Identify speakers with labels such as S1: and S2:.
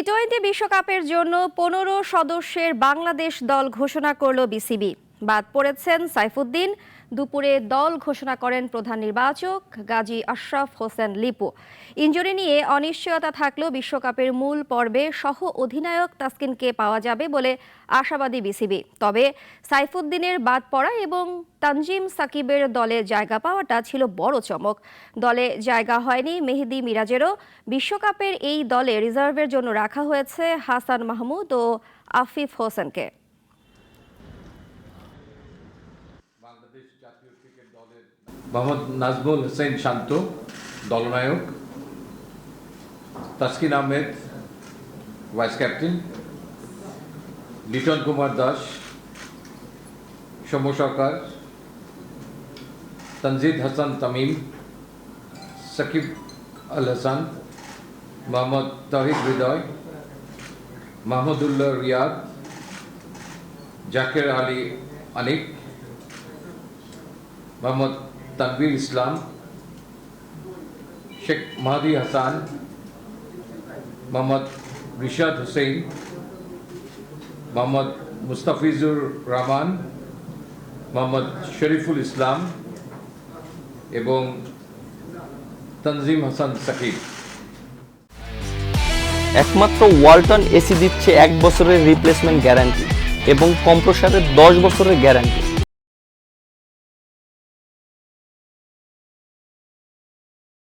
S1: T twenty বিশ্বকাপের জন্য পনেরো সদস্যের বাংলাদেশ দল ঘোষণা করল বিসিবি। বাদ পড়েছেন সাইফুদ্দিন। দুপুরে দল ঘোষণা করেন প্রধান নির্বাচক গাজী আশরাফ হোসেন লিপু। ইঞ্জুরি নিয়ে অনিশ্চয়তা থাকলেও বিশ্বকাপের মূল পর্বে সহ অধিনায়ক তাসকিনকে পাওয়া যাবে বলে আশাবাদী বিসিবি। তবে সাইফুদ্দিনের বাদ পড়া এবং তানজিম সাকিবের দলে জায়গা পাওয়াটা ছিল বড় চমক। দলে জায়গা হয়নি মেহেদি মিরাজেরও। বিশ্বকাপের এই দলে রিজার্ভের জন্য রাখা হয়েছে হাসান মাহমুদ ও আফিফ হোসেনকে।
S2: Mohammad Nazmul Hossain Shanto, দলনায়ক। Taskin Ahmed, vice captain. Liton Kumar Das, Soumya Sarkar. Tanzid Hasan Tamim, Shakib Al Hasan, Mohammad Towhid Hridoy, Mahmudullah Riyad, Jaker Ali Anik. Mohammad Tanvir Islam, Sheikh Mahedi Hasan, Mohammad Rishad Hossain, Mohammad Mustafizur Rahman, Mohammad Shoriful Islam এবং তনজিম হাসান সাকিব।
S3: একমাত্র ওয়ালটন এসি দিচ্ছে এক বছরের রিপ্লেসমেন্ট গ্যারান্টি এবং কম্প্রসারের দশ বছরের গ্যারান্টি